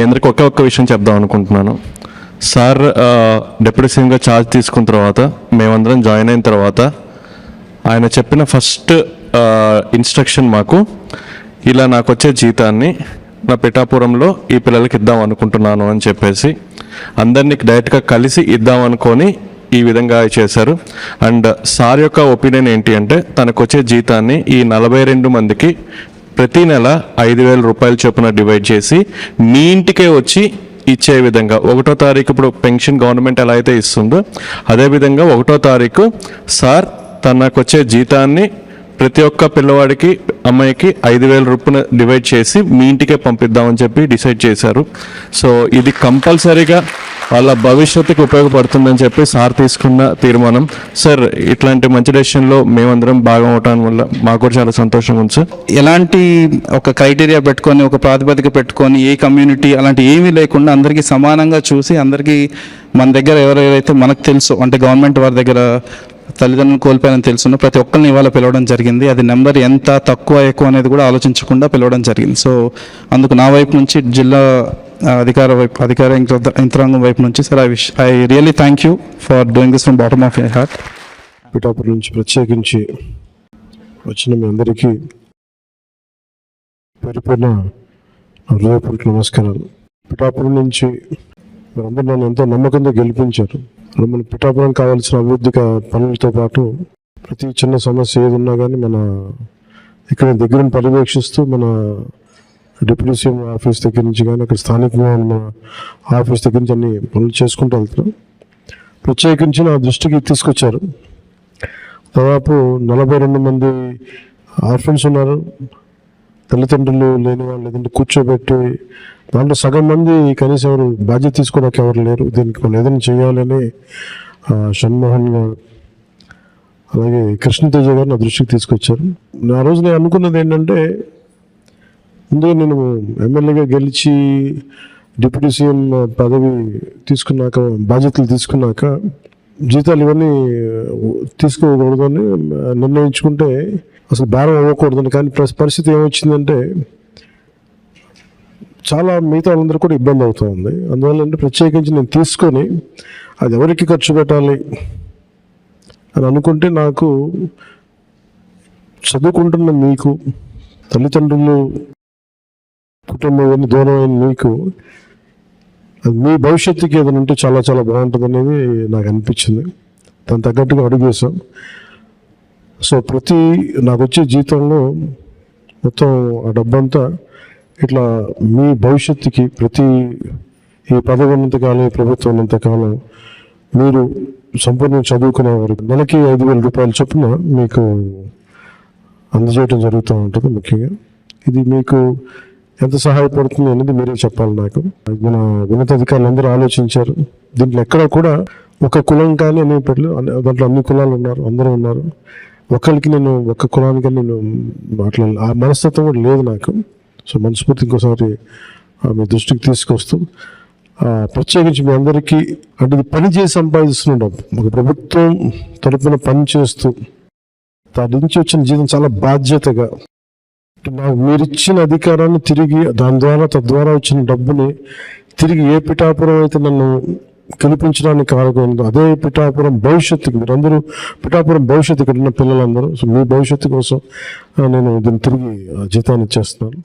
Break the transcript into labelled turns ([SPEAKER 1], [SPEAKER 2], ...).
[SPEAKER 1] మీ అందరికి ఒకే ఒక్క విషయం చెప్దాం అనుకుంటున్నాను. సార్ డిప్యూటీ సీఎంగా ఛార్జ్ తీసుకున్న తర్వాత మేమందరం జాయిన్ అయిన తర్వాత ఆయన చెప్పిన ఫస్ట్ ఇన్స్ట్రక్షన్ మాకు ఇలా నాకు వచ్చే జీతాన్ని నా పిఠాపురంలో ఈ పిల్లలకి ఇద్దాం అనుకుంటున్నాను అని చెప్పేసి అందరినీ డైరెక్ట్గా కలిసి ఇద్దాం అనుకొని ఈ విధంగా చేశారు. అండ్ సార్ యొక్క ఒపీనియన్ ఏంటి అంటే తనకు వచ్చే జీతాన్ని ఈ నలభై రెండు మందికి ప్రతి నెల ఐదు వేల రూపాయల చొప్పున డివైడ్ చేసి మీ ఇంటికే వచ్చి ఇచ్చే విధంగా ఒకటో తారీఖు ఇప్పుడు పెన్షన్ గవర్నమెంట్ ఎలా అయితే ఇస్తుందో అదేవిధంగా ఒకటో తారీఖు సార్ తనకు వచ్చే జీతాన్ని ప్రతి ఒక్క పిల్లవాడికి అమ్మాయికి ఐదు వేల రూపాయలు డివైడ్ చేసి మీ ఇంటికే పంపిద్దామని చెప్పి డిసైడ్ చేశారు. సో ఇది కంపల్సరీగా వాళ్ళ భవిష్యత్తుకి ఉపయోగపడుతుందని చెప్పి సార్ తీసుకున్న తీర్మానం. సార్ ఇట్లాంటి మంచి డెసిషన్లో మేమందరం భాగం అవటం వల్ల మాకు కూడా చాలా సంతోషంగా ఉంది సార్
[SPEAKER 2] ఎలాంటి ఒక క్రైటీరియా పెట్టుకొని ఒక ప్రాతిపదిక పెట్టుకొని ఏ కమ్యూనిటీ అలాంటి ఏమీ లేకుండా అందరికీ సమానంగా చూసి అందరికీ మన దగ్గర ఎవరెవరైతే మనకు తెలుసు అంటే గవర్నమెంట్ వారి దగ్గర తల్లిదండ్రులు కోల్పోయారని తెలుసున్న ప్రతి ఒక్కరిని ఇవాళ పిలవడం జరిగింది. అది నెంబర్ ఎంత తక్కువ ఎక్కువ అనేది కూడా ఆలోచించకుండా పిలవడం జరిగింది. సో అందుకు నా వైపు నుంచి జిల్లా అధికార వైపు అధికార యంత్రాంగం వైపు నుంచి sir I wish I really thank you for doing this from bottom of your heart.
[SPEAKER 3] Pithapuram నుంచి ప్రత్యేకించి వచ్చిన మీ అందరికీ పరిపూర్ణ హృదయపూర్వక నమస్కారాలు. పిఠాపురం నుంచి మీరందరూ నన్ను ఎంతో నమ్మకంతో గెలిపించారు. మన పిఠాపురం కావాల్సిన అభివృద్ధి పనులతో పాటు ప్రతి చిన్న సమస్య ఏది ఉన్నా కానీ మన ఇక్కడ దగ్గర పర్యవేక్షిస్తూ మన డిప్యూటీ సీఎం ఆఫీస్ దగ్గర నుంచి కానీ అక్కడ స్థానికంగా ఉన్న ఆఫీస్ దగ్గర నుంచి అన్ని పనులు చేసుకుంటూ వెళ్తున్నాం. ప్రత్యేకించి నా దృష్టికి తీసుకొచ్చారు. దాదాపు నలభై రెండు మంది ఆర్ఫన్స్ ఉన్నారు. తల్లిదండ్రులు లేని వాళ్ళు లేదంటే కూర్చోబెట్టి దాంట్లో సగం మంది కనీసం ఎవరు బాధ్యత తీసుకోవడానికి ఎవరు లేరు. దీనికి మనం ఏదైనా చేయాలని షణ్మోహన్ గారు అలాగే కృష్ణతేజ గారు నా దృష్టికి తీసుకొచ్చారు. ఆ రోజు నేను అనుకున్నది ఏంటంటే ముందుగా నేను ఎమ్మెల్యేగా గెలిచి డిప్యూటీ సీఎం పదవి తీసుకున్నాక బాధ్యతలు తీసుకున్నాక జీతాలు ఇవన్నీ తీసుకోకూడదని నిర్ణయించుకుంటే అసలు భారం అవ్వకూడదని. కానీ పరిస్థితి ఏమొచ్చిందంటే చాలా మిగతా వాళ్ళందరూ కూడా ఇబ్బంది అవుతుంది అందువల్ల అంటే ప్రత్యేకించి నేను తీసుకొని అది ఎవరికి ఖర్చు పెట్టాలి అని అనుకుంటే నాకు చదువుకుంటున్న మీకు తల్లిదండ్రులు కుటుంబం దూరమైన మీకు మీ భవిష్యత్తుకి ఏదైనా ఉంటే చాలా చాలా బాగుంటుంది అనేది నాకు అనిపించింది. దాని తగ్గట్టుగా అడుగు వేసాం సో ప్రతి నాకు వచ్చే జీతంలో మొత్తం ఆ డబ్బంతా ఇట్లా మీ భవిష్యత్తుకి ప్రతి ఈ పదవి ఉన్నంతకాలం ఈ ప్రభుత్వం ఉన్నంతకాలం మీరు సంపూర్ణ చదువుకునే వారికి నెలకి ఐదు వేల రూపాయలు చొప్పున మీకు అందజేయడం జరుగుతూ ఉంటుంది ముఖ్యంగా. ఇది మీకు ఎంత సహాయపడుతుంది అనేది మీరే చెప్పాలి నాకు. మన ఉన్నతాధికారులు అందరూ ఆలోచించారు. దీంట్లో ఎక్కడ కూడా ఒక కులం కానీ అనే పెట్టలేదు అన్ని- దాంట్లో అన్ని కులాలు ఉన్నారు అందరూ ఉన్నారు. ఒకరికి నేను ఒక కులానికి నేను మాట్లాడాలి. ఆ మనస్తత్వం కూడా లేదు నాకు. సో మనస్ఫూర్తి ఇంకోసారి మీ దృష్టికి తీసుకొస్తూ ప్రత్యేకించి మీ అందరికీ అంటే ఇది పని చేసి సంపాదిస్తున్న ఒక ప్రభుత్వం తరపున పని చేస్తూ దాని నుంచి వచ్చిన జీవితం చాలా బాధ్యతగా మీరు ఇచ్చిన అధికారాన్ని తిరిగి దాని ద్వారా తద్వారా వచ్చిన డబ్బుని తిరిగి ఏ పిఠాపురం అయితే నన్ను గెలిపించడానికి కారకం అదే పిఠాపురం భవిష్యత్తుకి మీరందరూ పిఠాపురం భవిష్యత్తు ఇక్కడ ఉన్న పిల్లలందరూ సో మీ భవిష్యత్తు కోసం నేను దీన్ని తిరిగి ఆ, జీతాన్ని ఇచ్చేస్తున్నాను.